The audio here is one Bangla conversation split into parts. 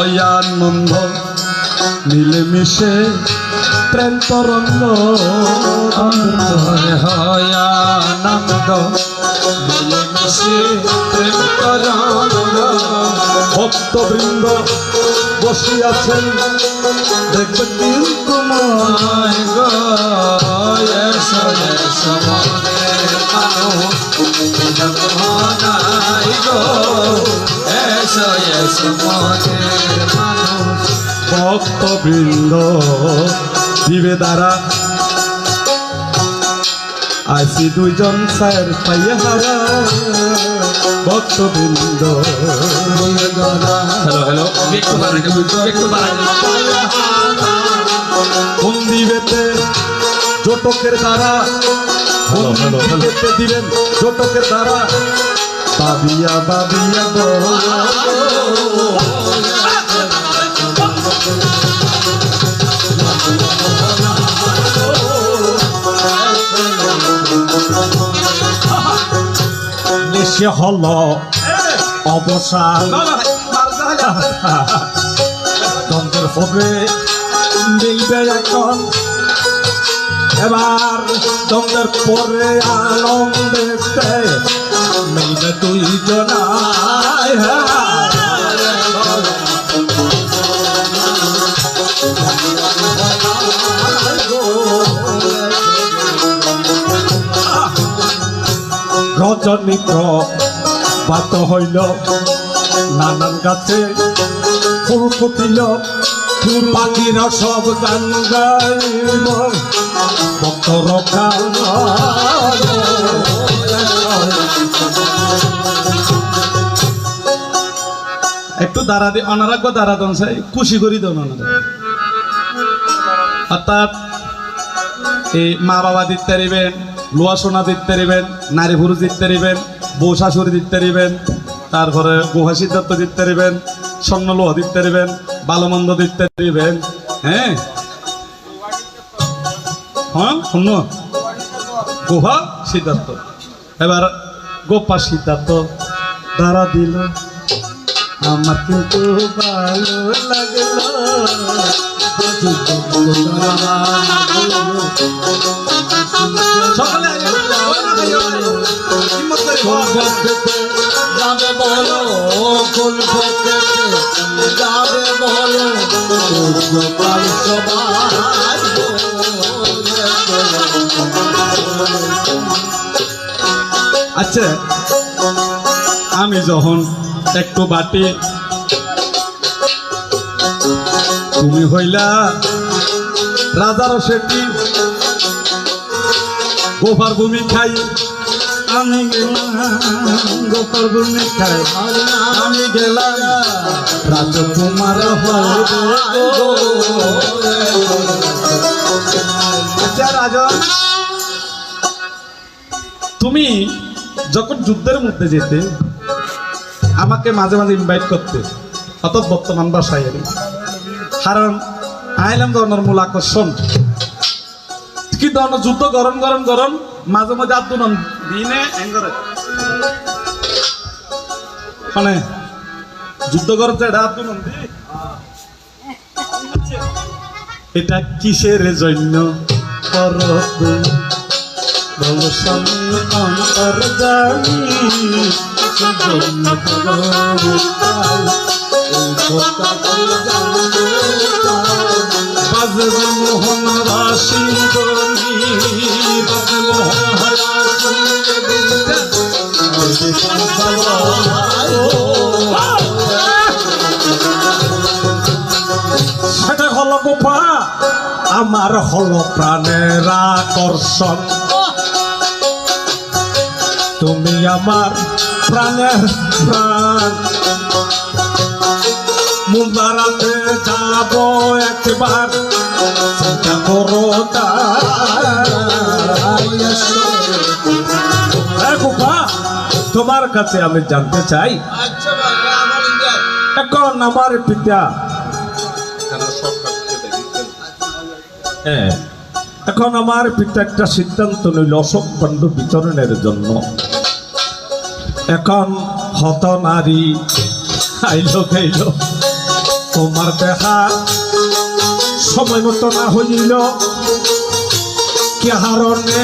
অয়ানন্দ মিলেমিশে প্রেম তরঙ্গ আনন্দ মিলেমিশে প্রেম তরঙ্গ। ভক্তবৃন্দ বসিয়াছেন। দেখবে কিন্তু মন আয় গো এসো এসো মনের ভক্তবৃন্দ দিবে দ্বারা আইসি দুইজন স্যার পাইয়া হারা। ভক্তবৃন্দ হ্যালো হ্যালো কোন দিবেতে জটকের দ্বারা। দিবেন জটকের দ্বারা। বাবিয়া বাবিয়া নিশে হল অবসান। দ্বন্দ্বের হবে মিলবে এখন। এবার দ্বন্দ্বের পরে আনন্দে মিলবে তুই জনায় রজনীত্র বাত হইল নানান গাছে ফুল ফুটিল। ফুল সব গান একটু দাঁড়া দি অনারাগ্য দাঁড়া দন সাই, খুশি করি দন অর্থাৎ এই মা বাবা দিতে পারিবেন লোয়া সোনা দিতে পারিবেন নারী পুরুষ দিতে পারিবেন বউ শাশুড়ি দিতে পারিবেন তারপরে গুহা সিদ্ধার্থ দিতে পারিবেন স্বর্ণ লোহা দিতে পারিবেন ভালো মন্দ দিতে পারিবেন হ্যাঁ? হ্যাঁ শূন্য গুহা সিদ্ধার্থ। এবার গোপা সিদ্ধার্থ, দ্বারা দিল। আমার কিন্তু ভালো লাগল। সকালে যাবে বলো? কোন যাবে বলো? আচ্ছা আমি যখন একটু বাটি। তুমি হইলা রাজার সেটি। গোপার ভূমি খাই। আমি গেলাম গোপার ভূমি খাই। আমি গেলাম রাজকুমার আচ্ছা রাজন। তুমি যখন যুদ্ধের মধ্যে যেতে আমাকে মাঝে মাঝে ইনভাইট করতে। অত বর্তমান বাসায় এলি কারণ আইলাম ধরনের মূল আকর্ষণ। কি ধরনের যুদ্ধ গরম গরম গরম, মাঝে মাঝে আব্দুল দিনে মানে যুদ্ধ গরম এটা আব্দুল এটা কিসের জন্য করবে বল স্বামী অন্তর জানি বলে জানবে তাই। মোহন রাশি গনি বাজবে মোহন আমার হলো প্রাণের আকর্ষণ তুমি আমার প্রাণের প্রাণ। মুন্দারাতে যাব একবার চিন্তা করো তোমার কাছে আমি জানতে চাই আচ্ছা এখন আমার পিতা। হ্যাঁ এখন আমার পিতা একটা সিদ্ধান্ত নিল অশোক পাণ্ডু বিতরণের জন্য। এখন হত নারী। আইল খাইল তোমার দেখা সময় মতো না হইল। কি হারণে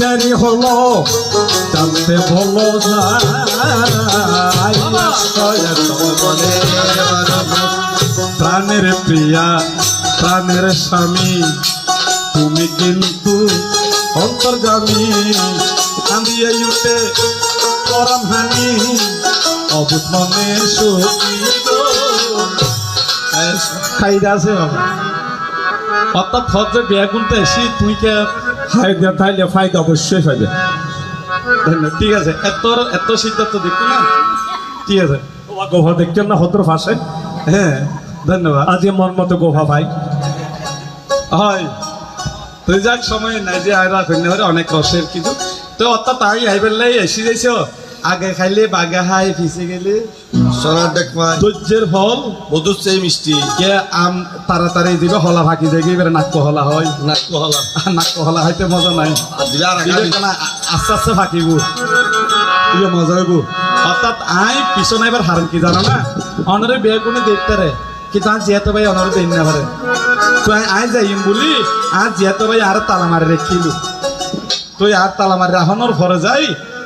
দেরি হলো জানতে বলো প্রাণের প্রিয়া প্রাণের স্বামী তুমি কিন্তু অন্তর্গামী কান্দিয়ে উঠে পরম হানি। অবুত সখী খাইদা আছে অর্থাৎ এসি তুই কে ফায়দা তাইলে ফায়দা অবশ্যই ফায়দা। ঠিক আছে এত এত সিদ্ধান্ত দেখতো না? ঠিক আছে। গোভা দেখছেন না হদ্র ফাঁসে। হ্যাঁ ধন্যবাদ। আজ মন মতো গোভা ভাই। হয়। তুই যাক সময় নাই যে আয়রা ফেললে অনেক রসের কিছু। তো অর্থাৎ তাই আইবার লাই এসি যাইছ? আগে খাইলে বাগা হাই ফিসে গেলে। সোনার দেখ ধৈর্যের ফল মধুর সেই মিষ্টি। কে আম তাড়াতাড়ি দিবে হলা ফাঁকি এবারে নাক্য হলা হয়? নাক্য হলা। নাক্য হলা হইতে মজা নাই। আর আর আস্তে আস্তে ফাঁকিব। ইয়ে মজা হইব। অর্থাৎ আই পিছনে এবার হারেন কি জানো না? অনরে বিয়ে কোনে দেখতে রে। কিন্তু আজ যেহেতু ভাই অনরে দেন না পারে তুই আই যাইম বলি আজ যেহেতু ভাই আর তালা মারি রেখিলু। তুই আর তালা মারি রাহনের ঘরে যাই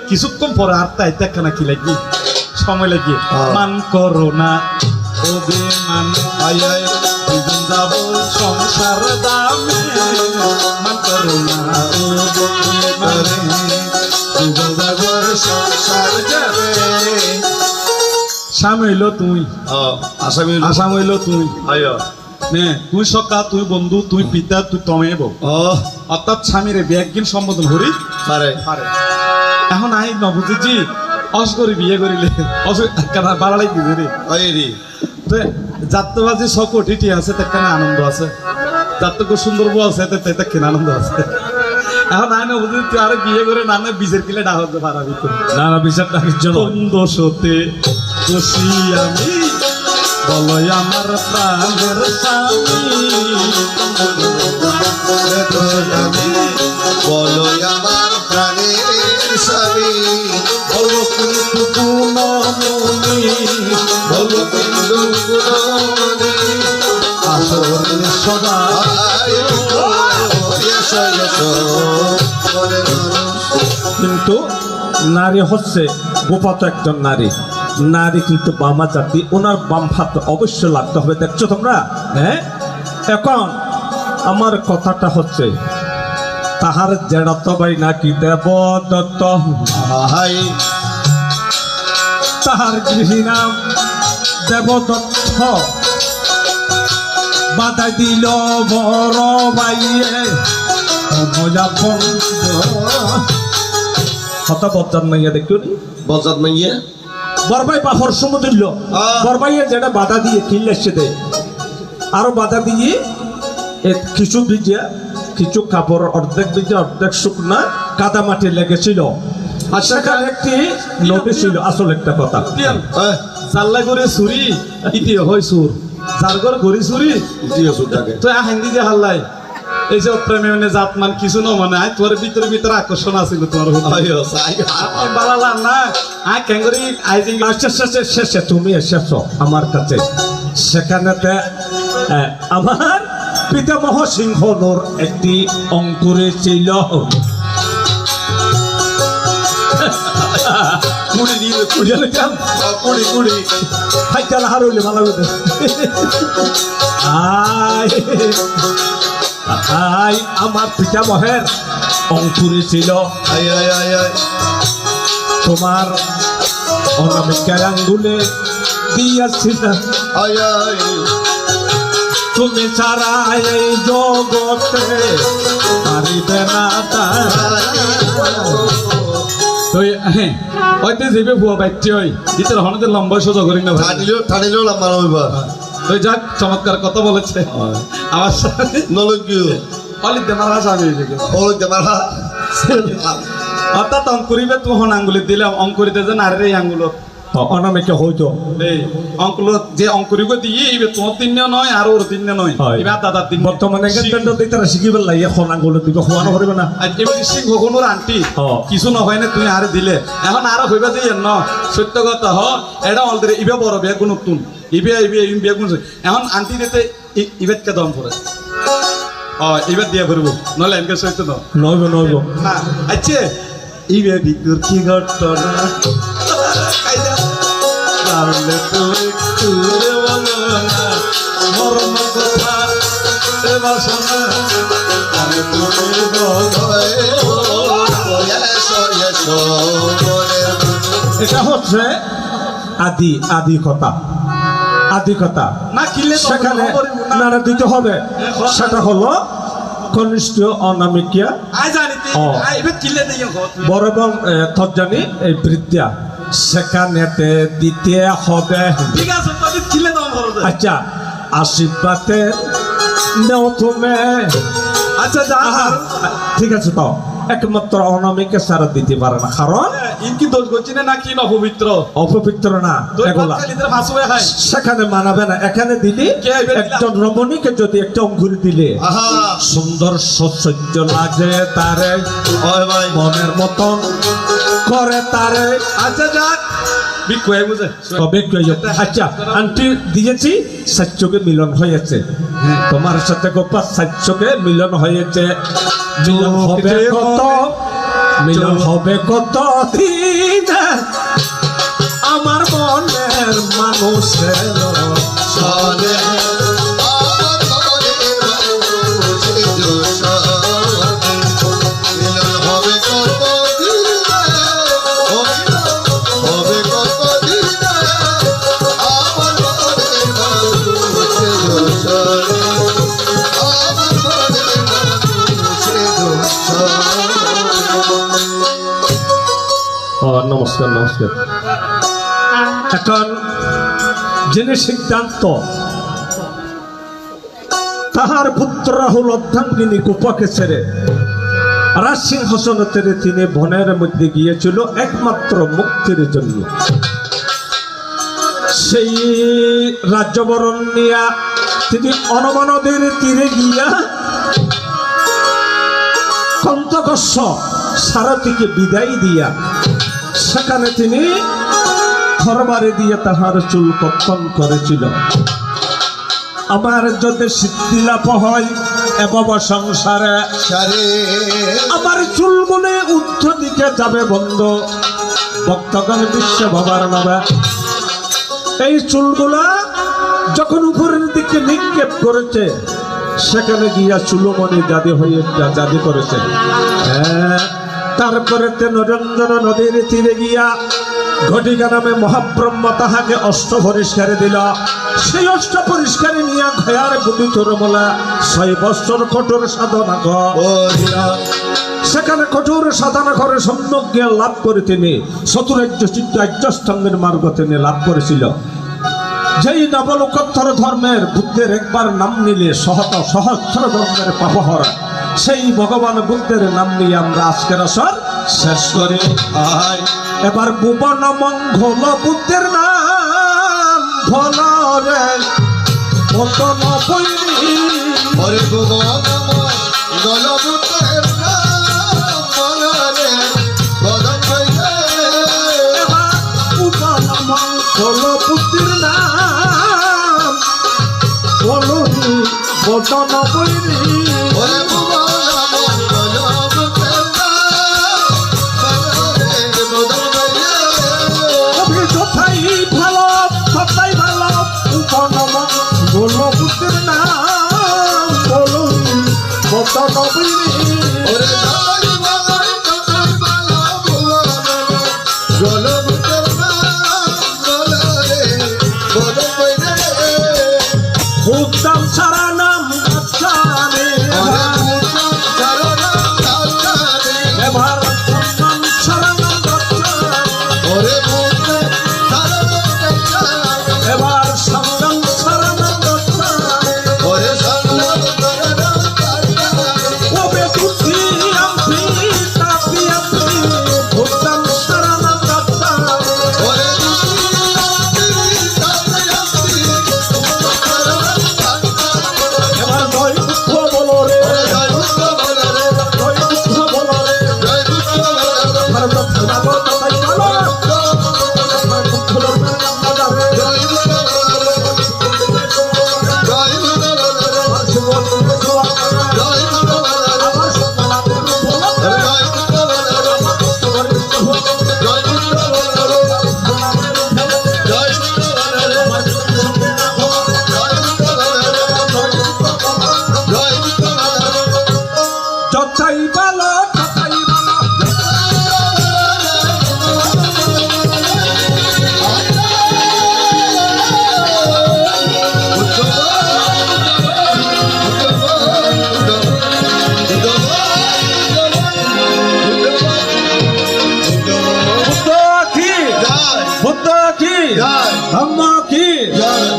কিছুক্ষণ পরে আর তাই দেখা কি লাগবি? সময় লাগি হ্যাঁ। মান করো না। অভিমান আই আই দুজন যাব সংসার দামে। মান করো না অভিমানে দুজন যাব সংসার যাবে। স্বামী হইল তুই আসামি আসাম হইল তুই। আয়। নে তুই সকা তুই বন্ধু তুই পিতা তুই তমেব ও। অর্থাৎ স্বামীরে ব্যাগিন সম্বোধন করি। পারে। পারে। এখন আই নবুঝেছি অস করি বিয়ে করিলে। অস কেনা বাড়ালাই দিবে রে ওই রে তো যাত্রাবাজি সকটি ঠিক আছে তার কেন আনন্দ আছে। যাত্রা খুব সুন্দর বউ আছে তাতে তার কেন আনন্দ আছে। এখন আই নবুঝি তুই আরে বিয়ে করে নামে বিজের কিলে ডাক হতে পারাবি তো না না বিচার ডাকির জন্য দোষতে দোষী আমি। বলয় আমার প্রাণের স্বামী। আমি বলো আমার প্রাণের স্বামী, বলো কিন্তু বলো কিন্তু কিন্তু নারী হচ্ছে গোপাত একজন নারী। নারী কিন্তু বামা জাতি ওনার বাম হাত অবশ্যই লাগতে হবে দেখছ তোমরা? হ্যাঁ? এখন আমার কথাটা হচ্ছে তাহার জেড়াত ভাই নাকি দেব দত্ত তাহার গৃহী নাম দেবদত্ত। বাধা দিল বড় বাইয়ে হত বজ্জান মাইয়া দেখুন। নি বজাত মাইয়া? বরবাই পাফর সমতুল্য। বরবাইয়ের যেটা বাধা দিয়ে কিনলে দে। আরও বাধা দিয়ে কিছু ভিজে কিছু কাপড় অর্ধেক ভিজে অর্ধেক শুকনা কাদা মাটি লেগেছিল। আর সেখানে একটি নদী ছিল আসল একটা কথা। জাল্লা করে চুরি ইতি হয় চুর যার ঘর ঘড়ি চুরি সুদাকে তো হিন্দি যে হাল্লাই। এই যে প্রেমে মানে জাত মান কিছু ন মানে আয় তোর ভিতরে ভিতরে আকর্ষণ আছিল তোমার আয় সাই বালালা না। আয় ক্যাঙ্গরি আইজিং আচ্ছা শেষে শেষে তুমি এসেছ আমার কাছে। সেখানেতে আমার পিতামহ সিংহর একটি অঙ্কুরে ছিল। কুড়ি কুড়ি কুড়ি হাইতাল হারইলে ভালো আয়। আয় আমার পিতামহের অঙ্কুরে ছিল। তোমার অনামিকার আঙ্গুলে দিয়াছিল তুমি ছাড়া এই জগতে পারিবে না। হ্যাঁ ওইতে যাবে ভুয়া বাইকটি ওই ভিতরে হনতে লম্বা সোজা করি না ভাই টানিলেও টানিলেও লাম্বার হইবা তো যাক চমৎকার কথা বলেছে। আমার সাথে নলকিও অলি দেমার ভাষা আমি ওই দেমারা অর্থাৎ অঙ্কুরিবে হন আঙ্গুলি দিলে অঙ্কুরিতে যে নারীর এই তো অনামিকা হইতো। এই যে অঙ্কুরিব দিয়ে ইবে তোমার তিন নয় আর ওর তিন নয়। এবার দাদার তিন বর্তমানে লাগে এখন আঙ্গুলে দিকে হওয়ানো করিবে না। আর এমনি সিংহ কোনোর আন্টি। কিছু নহয় না তুমি আর দিলে। এখন আর হইবা যে ন সত্য কথা হ এটা অলরেডি ইবে বড় কোন নতুন ইবে ইবে ইম বিয়া কোন এখন আন্টি দিতে ইবেতকে দম পড়ে ও ইবেত দিয়া করব নহলে এনকে সইতে ন নইব নইব না আচ্ছা। ইবে বিকুর কি ঘটনা? পারলে তো একটু বলো না মরম কথা তুমি এটা হচ্ছে আদি আদি কথা। আদি কথা না কিনলে সেখানে হবে না। নাড়া দিতে হবে। সেটা হলো কনিষ্ঠ অনামিকিয়া বড় এবং তজ্জানি এই সেখানেতে দিতে হবে। আচ্ছা আশীর্বাদে নেও তুমি। আচ্ছা ঠিক আছে তো একমাত্র অনামিকে সারা দিতে পারে না। কারণ? ইনকি দোষ করছি না কি অপবিত্র? অপবিত্র না। হয়ে। সেখানে মানাবে না। এখানে দিলি? একজন রমণীকে যদি একটা অঙ্গুর দিলে। সুন্দর সৌন্দর্য লাগে তারে। মনের মতন করে তারে। আচ্ছা যাক। হয়ে হইব? আচ্ছা। আন্টি দিয়েছি সাচ্চকে মিলন হয়েছে। তোমার সাথে গোপা সাচ্চকে মিলন হয়েছে। মিলন হবে কত? মিলন হবে কত আমার মনের মানুষের চলে নমস্কার নমস্কার। এখন যিনি সিদ্ধান্ত, তাহার পুত্র রাহুল অর্ধাঙ্গিনী কুপাকে ছেড়ে রাজসিংহাসন ছেড়ে তিনি বনের মধ্যে গিয়েছিল একমাত্র মুক্তির জন্য। সেই রাজ্যবরণ নিয়া তিনি অনমনদের তীরে গিয়া কন্তকস্য সারথীকে বিদায় দিয়া সেখানে তিনি ঘরবারে দিয়ে তাহার চুল কর্তন করেছিল। আমার যদি সিদ্ধি লাভ হয় এবং সংসারে সারে। আমার চুলগুলো ঊর্ধ্ব দিকে যাবে বন্ধ। ভক্তগণ বিশ্ব ভবার নামে। এই চুলগুলা যখন উপরের দিকে নিক্ষেপ করেছে সেখানে গিয়া চুলমণি জাদি হয়ে জাদি করেছে। হ্যাঁ। তারপরে নরঞ্জন নদীর তীরে গিয়া ঘটিকা নামে মহাব্রহ্ম তাহাকে অষ্ট পরিষ্কারে দিল। সেই অষ্ট পরিষ্কারে নিয়া ঘয়ার গুটি চোরমলা ছয় বছর কঠোর সাধনা কর। বলিয়া সেখানে কঠোর সাধনা করে সম্যক জ্ঞান লাভ করে তিনি চতুরাজ্য চিত্তাজ্য স্তম্ভের মার্গ তিনি লাভ করেছিল। যেই নবলোকোত্তর ধর্মের বুদ্ধের একবার নাম নিলে সহত সহস্র ধর্মের পাপহরা। সেই ভগবান বুদ্ধের নাম নিয়ে আমরা আজকের আসর শেষ করি। আয় এবার ভুবন মঙ্গল বুদ্ধের নাম ধন রে পতন মনরে বদন হইলে মঙ্গল পুত্রের নাম বলনি বদন বৈরী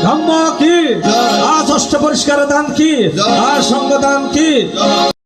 ধর্ম কি? আর সঙ্গ দান কি?